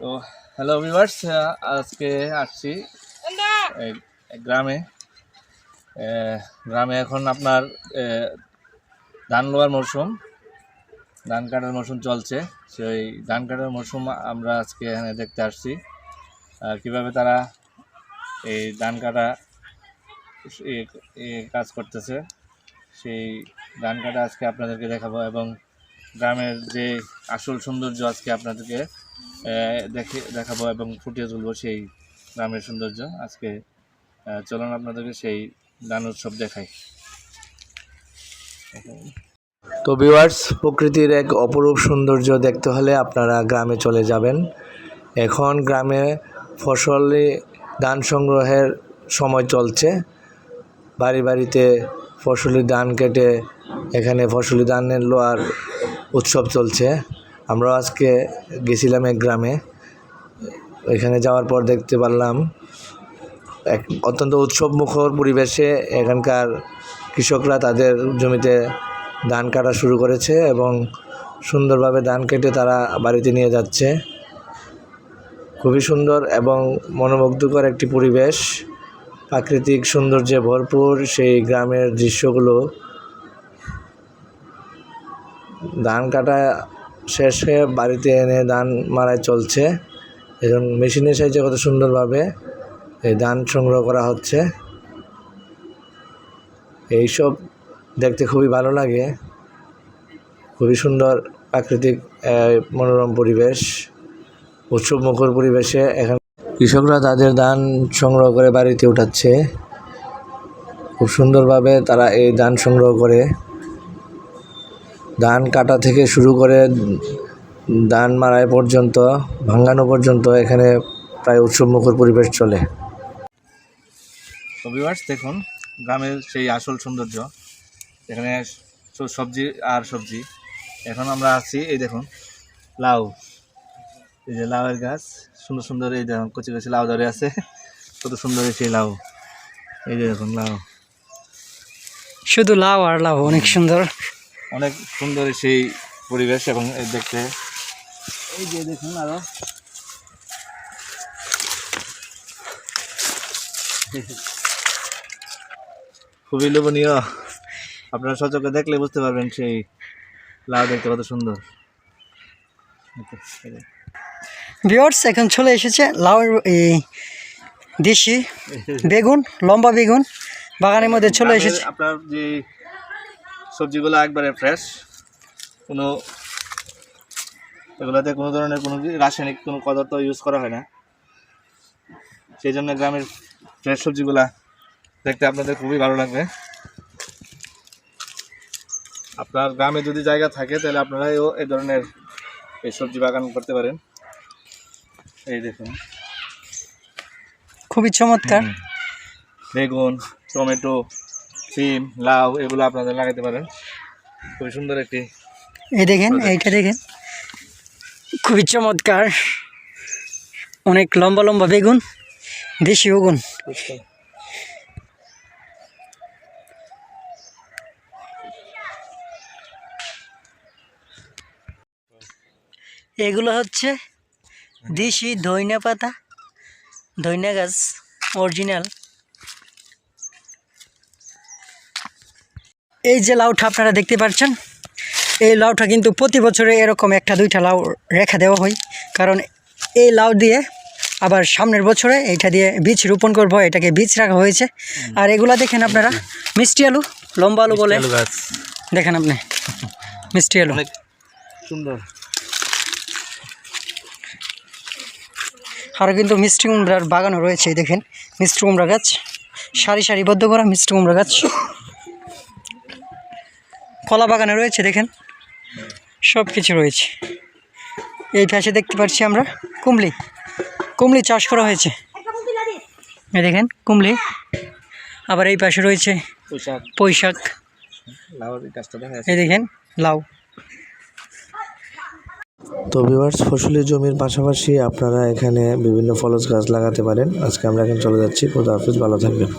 তো hello viewers আজকে আসছি এই গ্রামে। গ্রামে এখন আপনার ধান লোয়ার মরশুম। ধান কাটার মরশুম চলছে। সেই ধান কাটার মরশুম আমরা আজকে এখানে দেখতে আসছি। আর কীভাবে তারা এই ধান কাটা কাজ করতেছে সেই ধান কাটা আজকে আপনাদেরকে দেখাবো এবং গ্রামের যে আসল সৌন্দর্য আজকে আপনাদেরকে দেখে, দেখাবো এবং ফুটিয়ে তুলবো সেই গ্রামের সৌন্দর্য। আজকে চলুন আপনাদেরকে সেই ধান উৎসব দেখাই। তো ভিউয়ার্স প্রকৃতির এক অপরূপ সৌন্দর্য দেখতে হলে আপনারা গ্রামে চলে যাবেন। এখন গ্রামে ফসলে ধান সংগ্রহের সময় চলছে। বাড়ি বাড়িতে ফসলি ধান কেটে এখানে ফসলি ধানের লোয়ার উৎসব চলছে। আমরা আজকে গেছিলাম এক গ্রামে। ওইখানে যাওয়ার পর দেখতে পারলাম এক অত্যন্ত উৎসবমুখর পরিবেশে এখানকার কৃষকরা তাদের জমিতে ধান কাটা শুরু করেছে এবং সুন্দরভাবে ধান কেটে তারা বাড়িতে নিয়ে যাচ্ছে। খুবই সুন্দর এবং মনোমুগ্ধকর একটি পরিবেশ। প্রাকৃতিক সৌন্দর্যে ভরপুর সেই গ্রামের দৃশ্যগুলো। ধান কাটা শেষে বাড়িতে এনে ধান মারাই চলছে। এবং মেশিনের সাহায্যে কত সুন্দরভাবে এই ধান সংগ্রহ করা হচ্ছে। এইসব দেখতে খুবই ভালো লাগে। খুবই সুন্দর প্রাকৃতিক মনোরম পরিবেশ, উৎসব মুখর পরিবেশে এখানে কৃষকরা তাদের ধান সংগ্রহ করে বাড়িতে উঠাচ্ছে। খুব সুন্দরভাবে তারা এই ধান সংগ্রহ করে। ধান কাটা থেকে শুরু করে ধান মারাই পর্যন্ত ভাঙানো পর্যন্ত এখানে প্রায় উৎসব মুখর পরিবেশ চলে। দেখুন গ্রামের সেই আসল সৌন্দর্য। এখানে সবজি আর সবজি। এখন আমরা আছি এই দেখুন লাউ। এই যে লাউয়ের গাছ সুন্দর সুন্দর এই দেখুন কচি কচি লাউ ধরে আছে কত সুন্দর এই সেই লাউ। এই যে দেখুন লাউ। শুধু লাউ আর লাউ অনেক সুন্দর। অনেক সুন্দর সেই পরিবেশ এবং এই দেখতে। এই যে দেখুন আরও। খুবই লোভনীয়। আপনারা সচকে দেখলে বুঝতে পারবেন সেই লাউ দেখতে কত সুন্দর। ভিওর্স এখন চলে এসেছে লাউ এই দেশি বেগুন লম্বা বেগুন। বাগানের মধ্যে চলে এসেছে। আপনার যে সবজিগুলো একবারে ফ্রেশ কোনো এগুলোতে কোনো ধরনের কোনো রাসায়নিক কোনো পদার্থ ইউজ করা হয় না। সেই জন্য গ্রামের ফ্রেশ সবজিগুলা দেখতে আপনাদের খুবই ভালো লাগবে। আপনার গ্রামে যদি জায়গা থাকে তাহলে আপনারাও এই ধরনের এই সবজি বাগান করতে পারেন। এই দেখুন। খুবই চমৎকার। বেগুন টমেটো সিম, লাউ, এগুলো আপনাদের লাগাতে পারেন। খুবই সুন্দর একটি এই দেখেন, এইটা দেখেন। খুবই চমৎকার। অনেক লম্বা লম্বা বেগুন, দেশি বেগুন। এগুলো হচ্ছে দেশি ধইনা পাতা, ধইনা গাছ, অরিজিনাল। এই যে লাউটা আপনারা দেখতে পাচ্ছেন এই লাউটা কিন্তু প্রতি বছরে এরকম একটা দুইটা লাউ রেখা দেওয়া হয়। কারণ এই লাউ দিয়ে আবার সামনের বছরে এইটা দিয়ে বীজ রোপণ করব এটাকে বীজ রাখা হয়েছে। আর এগুলা দেখেন আপনারা মিষ্টি আলু লম্বা আলু বলে। দেখেন আপনি মিষ্টি আলু। সুন্দর। আরও কিন্তু মিষ্টি কুমড়ার বাগানও রয়েছে দেখেন মিষ্টি কুমড়া গাছ সারি সারিবদ্ধ করা মিষ্টি কুমড়া গাছ। কলা বাগানে রয়েছে দেখেন। সব কিছু রয়েছে। এই পাশে দেখতে পাচ্ছি আমরা কুমলি। কুমলি চাষ করা হয়েছে। এই দেখেন কুমলি। আবার এই পাশে রয়েছে পোশাক এই দেখেন লাউ। তো ভিউয়ার্স ফসলি জমির পাশাপাশি আপনারা এখানে বিভিন্ন ফলস গাছ লাগাতে পারেন। আজকে আমরা এখানে চলে যাচ্ছি। খোদা হাফিজ ভালো থাকবেন।